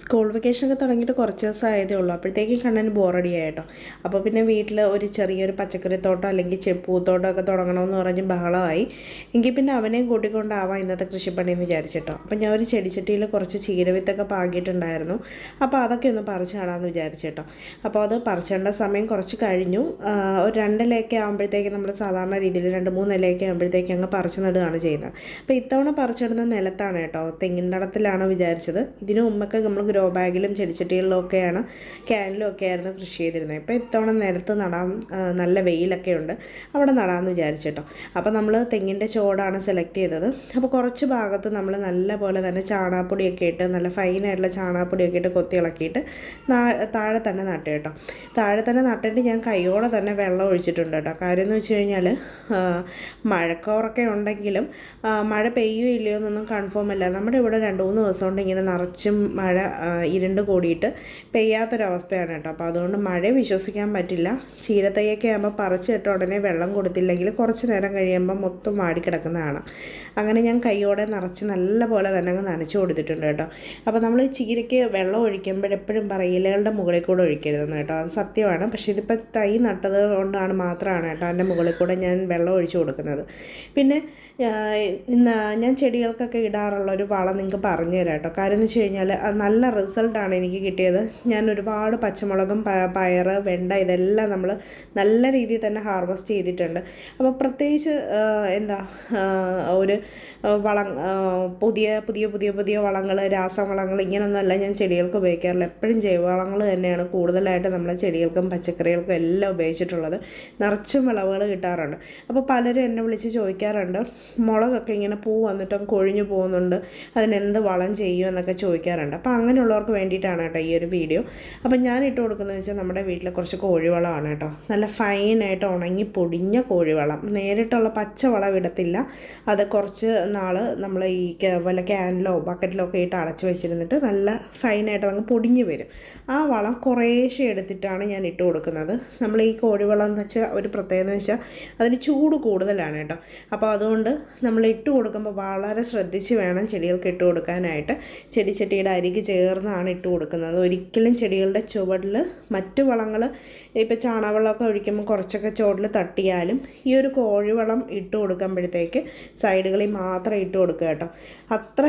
School വെക്കേഷനൊക്കെ തുടങ്ങിയിട്ട് കുറച്ച് ദിവസം ആയതേ ഉള്ളൂ. അപ്പോഴത്തേക്കും കണ്ണന് ബോറടി ആയിട്ടോ അപ്പോൾ പിന്നെ വീട്ടിൽ ഒരു ചെറിയൊരു പച്ചക്കറി തോട്ടം അല്ലെങ്കിൽ ചെപ്പൂത്തോട്ടം ഒക്കെ തുടങ്ങണമെന്ന് പറഞ്ഞ് ബഹളമായി. എങ്കിൽ പിന്നെ അവനെയും കൂട്ടിക്കൊണ്ടാവാം ഇന്നത്തെ കൃഷിപ്പണി എന്ന് വിചാരിച്ചിട്ടോ അപ്പോൾ ഞാൻ ഒരു ചെടിച്ചട്ടിയിൽ കുറച്ച് ചീരവിത്തൊക്കെ പാകിയിട്ടുണ്ടായിരുന്നു. അപ്പോൾ അതൊക്കെ ഒന്ന് പറിച്ച് നടാമെന്ന് വിചാരിച്ചിട്ടോ അപ്പോൾ അത് പറിച്ചേണ്ട സമയം കുറച്ച് കഴിഞ്ഞു. ഒരു രണ്ടിലയൊക്കെ ആകുമ്പോഴത്തേക്ക് നമ്മൾ സാധാരണ രീതിയിൽ രണ്ട് മൂന്ന് ഇലയൊക്കെ ആകുമ്പോഴത്തേക്ക് അങ്ങ് പറിച്ചു നടുകയാണ് ചെയ്യുന്നത്. അപ്പോൾ ഇത്തവണ പറിച്ചിടുന്ന നിലത്താണ് കേട്ടോ തെങ്ങിൻ തടത്തിലാണ് വിചാരിച്ചത്. ഇതിനു മുമ്പൊക്കെ നമ്മൾ ഗ്രോ ബാഗിലും ചെടിച്ചട്ടികളിലും ഒക്കെയാണ് ക്യാനിലും ഒക്കെ ആയിരുന്നു കൃഷി ചെയ്തിരുന്നത്. ഇപ്പോൾ ഇത്തവണ നിലത്ത് നടാൻ നല്ല വെയിലൊക്കെ ഉണ്ട്. അവിടെ നടാമെന്ന് വിചാരിച്ചിട്ടോ. അപ്പോൾ നമ്മൾ തെങ്ങിന്റെ ചോടാണ് സെലക്ട് ചെയ്തത്. അപ്പോൾ കുറച്ച് ഭാഗത്ത് നമ്മൾ നല്ല പോലെ തന്നെ ചാണാപ്പൊടിയൊക്കെ ഇട്ട് നല്ല ഫൈനായിട്ടുള്ള ചാണാപ്പൊടിയൊക്കെ ഇട്ട് കൊത്തി ഇളക്കിയിട്ട് താഴെ തന്നെ നട്ടു കേട്ടോ. താഴെ തന്നെ നട്ടിട്ട് ഞാൻ കൈയോടെ തന്നെ വെള്ളം ഒഴിച്ചിട്ടുണ്ട് കേട്ടോ. കാര്യം എന്ന് വെച്ച് കഴിഞ്ഞാൽ മഴക്കോറൊക്കെ ഉണ്ടെങ്കിലും മഴ പെയ്യോ ഇല്ലയോ എന്നൊന്നും കൺഫേം അല്ല. നമ്മുടെ ഇവിടെ രണ്ട് മൂന്ന് ദിവസം കൊണ്ട് ഇങ്ങനെ നിറച്ചും മഴ ഇരുണ്ട് കൂടിയിട്ട് പെയ്യാത്തൊരവസ്ഥയാണ് കേട്ടോ. അപ്പോൾ അതുകൊണ്ട് മഴ വിശ്വസിക്കാൻ പറ്റില്ല. ചീരത്തയ്യൊക്കെ ആകുമ്പോൾ പറിച്ചിട്ട് ഉടനെ വെള്ളം കൊടുത്തില്ലെങ്കിൽ കുറച്ച് നേരം കഴിയുമ്പോൾ മൊത്തം വാടിക്കിടക്കുന്നതാണ് അങ്ങനെ ഞാൻ കൈയോടെ നിറച്ച് നല്ല പോലെ തന്നെ അങ്ങ് നനച്ചു കൊടുത്തിട്ടുണ്ട് കേട്ടോ. അപ്പോൾ നമ്മൾ ചീരയ്ക്ക് വെള്ളം ഒഴിക്കുമ്പോൾ എപ്പോഴും പറയും ഇലകളുടെ മുകളിൽ കൂടെ ഒഴിക്കരുതെന്ന് കേട്ടോ. അത് സത്യമാണ്. പക്ഷേ ഇതിപ്പോൾ തൈ നട്ടത് കൊണ്ടാണ് മാത്രമാണ് കേട്ടോ അതിന്റെ മുകളിൽ കൂടെ ഞാൻ വെള്ളം ഒഴിച്ചു കൊടുക്കുന്നത്. പിന്നെ ഞാൻ ചെടികൾക്കൊക്കെ ഇടാറുള്ള ഒരു വളം നിങ്ങൾക്ക് പറഞ്ഞു തരാം കേട്ടോ. കാര്യം എന്ന് വെച്ച് കഴിഞ്ഞാൽ നല്ല റിസൾട്ടാണ് എനിക്ക് കിട്ടിയത്. ഞാൻ ഒരുപാട് പച്ചമുളകും പയർ വെണ്ട ഇതെല്ലാം നമ്മൾ നല്ല രീതിയിൽ തന്നെ ഹാർവെസ്റ്റ് ചെയ്തിട്ടുണ്ട്. അപ്പോൾ പ്രത്യേകിച്ച് എന്താ ഒരു വളം പുതിയ പുതിയ പുതിയ പുതിയ വളങ്ങൾ രാസവളങ്ങൾ ഇങ്ങനെയൊന്നുമല്ല ഞാൻ ചെടികൾക്ക് ഉപയോഗിക്കാറില്ല. എപ്പോഴും ജൈവവളങ്ങൾ തന്നെയാണ് കൂടുതലായിട്ട് നമ്മളെ ചെടികൾക്കും പച്ചക്കറികൾക്കും എല്ലാം ഉപയോഗിച്ചിട്ടുള്ളത്. നിറച്ചും വിളവുകൾ കിട്ടാറുണ്ട്. അപ്പോൾ പലരും എന്നെ വിളിച്ച് ചോദിക്കാറുണ്ട് മുളകൊക്കെ ഇങ്ങനെ പൂ വന്നിട്ടും കൊഴിഞ്ഞു പോകുന്നുണ്ട് അതിനെന്ത് വളം ചെയ്യുമെന്നൊക്കെ ചോദിക്കാറുണ്ട്. അപ്പോൾ അങ്ങനെയുള്ളവർക്ക് വേണ്ടിയിട്ടാണ് കേട്ടോ ഈ ഒരു വീഡിയോ അപ്പം ഞാൻ ഇട്ട് കൊടുക്കുന്നത് വെച്ചാൽ നമ്മുടെ വീട്ടിൽ കുറച്ച് കോഴിവളമാണ് കേട്ടോ. നല്ല ഫൈനായിട്ട് ഉണങ്ങി പൊടിഞ്ഞ കോഴിവളം. നേരിട്ടുള്ള പച്ചവളം ഇടത്തില്ല. അത് കുറച്ച് നാൾ നമ്മൾ ഈ വല്ല ക്യാനിലോ ബക്കറ്റിലോ ഒക്കെ ഇട്ട് അടച്ചു വെച്ചിരുന്നിട്ട് നല്ല ഫൈനായിട്ട് അങ്ങ് പൊടിഞ്ഞ് വരും. ആ വളം കുറേശ്ശെ എടുത്തിട്ടാണ് ഞാൻ ഇട്ട് കൊടുക്കുന്നത്. നമ്മൾ ഈ കോഴിവളം എന്ന് വെച്ചാൽ ഒരു പ്രത്യേകത എന്ന് വെച്ചാൽ അതിന് ചൂട് കൂടുതലാണ് കേട്ടോ. അപ്പോൾ അതുകൊണ്ട് നമ്മൾ ഇട്ട് കൊടുക്കുമ്പോൾ വളരെ ശ്രദ്ധിച്ച് വേണം ചെടികൾക്ക് ഇട്ട് കൊടുക്കാനായിട്ട്. ചെടിച്ചട്ടിയുടെ അരികെ ചേർന്നാണ് ഇട്ട് കൊടുക്കുന്നത്. ഒരിക്കലും ചെടികളുടെ ചുവടിൽ മറ്റു വളങ്ങൾ ഇപ്പോൾ ചാണകവെള്ളമൊക്കെ ഒഴിക്കുമ്പോൾ കുറച്ചൊക്കെ ചുവടിൽ തട്ടിയാലും ഈ ഒരു കോഴിവളം ഇട്ട് കൊടുക്കുമ്പോഴത്തേക്ക് സൈഡുകളിൽ മാത്രം ഇട്ട് കൊടുക്കുക കേട്ടോ. അത്ര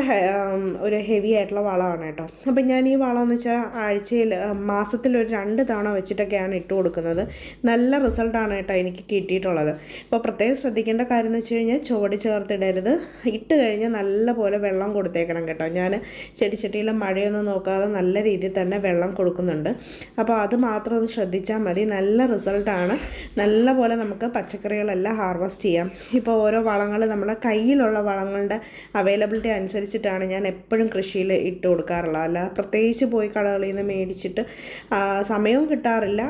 ഒരു ഹെവി ആയിട്ടുള്ള വളമാണ് കേട്ടോ. അപ്പം ഞാൻ ഈ വളം എന്ന് വെച്ചാൽ ആഴ്ചയിൽ മാസത്തിൽ ഒരു രണ്ട് തവണ വെച്ചിട്ടൊക്കെയാണ് ഇട്ട് കൊടുക്കുന്നത്. നല്ല റിസൾട്ടാണ് കേട്ടോ എനിക്ക് കിട്ടിയിട്ടുള്ളത്. അപ്പോൾ പ്രത്യേകം ശ്രദ്ധിക്കേണ്ട കാര്യം എന്ന് വെച്ച് കഴിഞ്ഞാൽ ചുവട് ചേർത്തിടരുത്. ഇട്ട് കഴിഞ്ഞാൽ നല്ല പോലെ വെള്ളം കൊടുത്തേക്കണം കേട്ടോ. ഞാൻ ചെടിച്ചട്ടിയിലെ മഴയൊന്നും നോക്കാതെ നല്ല രീതിയിൽ തന്നെ വെള്ളം കൊടുക്കുന്നുണ്ട്. അപ്പോൾ അത് മാത്രം ഒന്ന് ശ്രദ്ധിച്ചാൽ മതി. നല്ല റിസൾട്ടാണ് നല്ല പോലെ നമുക്ക് പച്ചക്കറികളെല്ലാം ഹാർവസ്റ്റ് ചെയ്യാം. ഇപ്പോൾ ഓരോ വളങ്ങൾ നമ്മുടെ കയ്യിലുള്ള വളങ്ങളുടെ അവൈലബിലിറ്റി അനുസരിച്ചിട്ടാണ് ഞാൻ എപ്പോഴും കൃഷിയിൽ ഇട്ട് കൊടുക്കാറുള്ളത്. അല്ല പ്രത്യേകിച്ച് പോയി കടകളിൽ നിന്ന് മേടിച്ചിട്ട് സമയവും കിട്ടാറില്ല.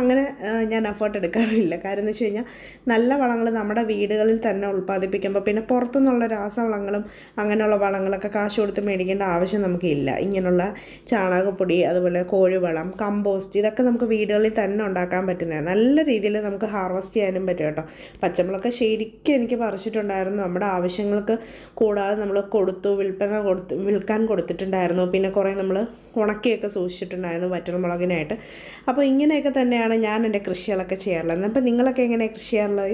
അങ്ങനെ ഞാൻ എഫേർട്ട് എടുക്കാറില്ല. കാരണം എന്ന് വെച്ച് കഴിഞ്ഞാൽ നല്ല വളങ്ങൾ നമ്മുടെ വീടുകളിൽ തന്നെ ഉൽപ്പാദിപ്പിക്കുമ്പോൾ പിന്നെ പുറത്തുനിന്നുള്ള രാസവളങ്ങളും അങ്ങനെയുള്ള വളങ്ങളൊക്കെ കാശ് കൊടുത്ത് മേടിക്കേണ്ട ആവശ്യം നമുക്കില്ല. ഇങ്ങനെയുള്ള ചാണകപ്പൊടി അതുപോലെ കോഴിവളം കമ്പോസ്റ്റ് ഇതൊക്കെ നമുക്ക് വീടുകളിൽ തന്നെ ഉണ്ടാക്കാൻ പറ്റുന്നതാണ് നല്ല രീതിയിൽ നമുക്ക് ഹാർവസ്റ്റ് ചെയ്യാനും പറ്റും കേട്ടോ. പച്ചമുളക് ശരിക്കും എനിക്ക് പറിച്ചിട്ടുണ്ടായിരുന്നു. നമ്മുടെ ആവശ്യങ്ങൾക്ക് കൂടാതെ നമ്മൾ കൊടുത്തു വിൽപ്പന കൊടുത്ത് വിൽക്കാൻ കൊടുത്തിട്ടുണ്ടായിരുന്നു. പിന്നെ കുറേ നമ്മൾ ഉണക്കിയൊക്കെ സൂക്ഷിച്ചിട്ടുണ്ടായിരുന്നു വറ്റൽമുളകിനായിട്ട്. അപ്പോൾ ഇങ്ങനെയൊക്കെ തന്നെയാണ് ഞാൻ എന്റെ കൃഷികളൊക്കെ ചെയ്യാറുള്ളത്. അപ്പോൾ നിങ്ങളൊക്കെ എങ്ങനെയാണ് കൃഷി ചെയ്യാറുള്ളത്?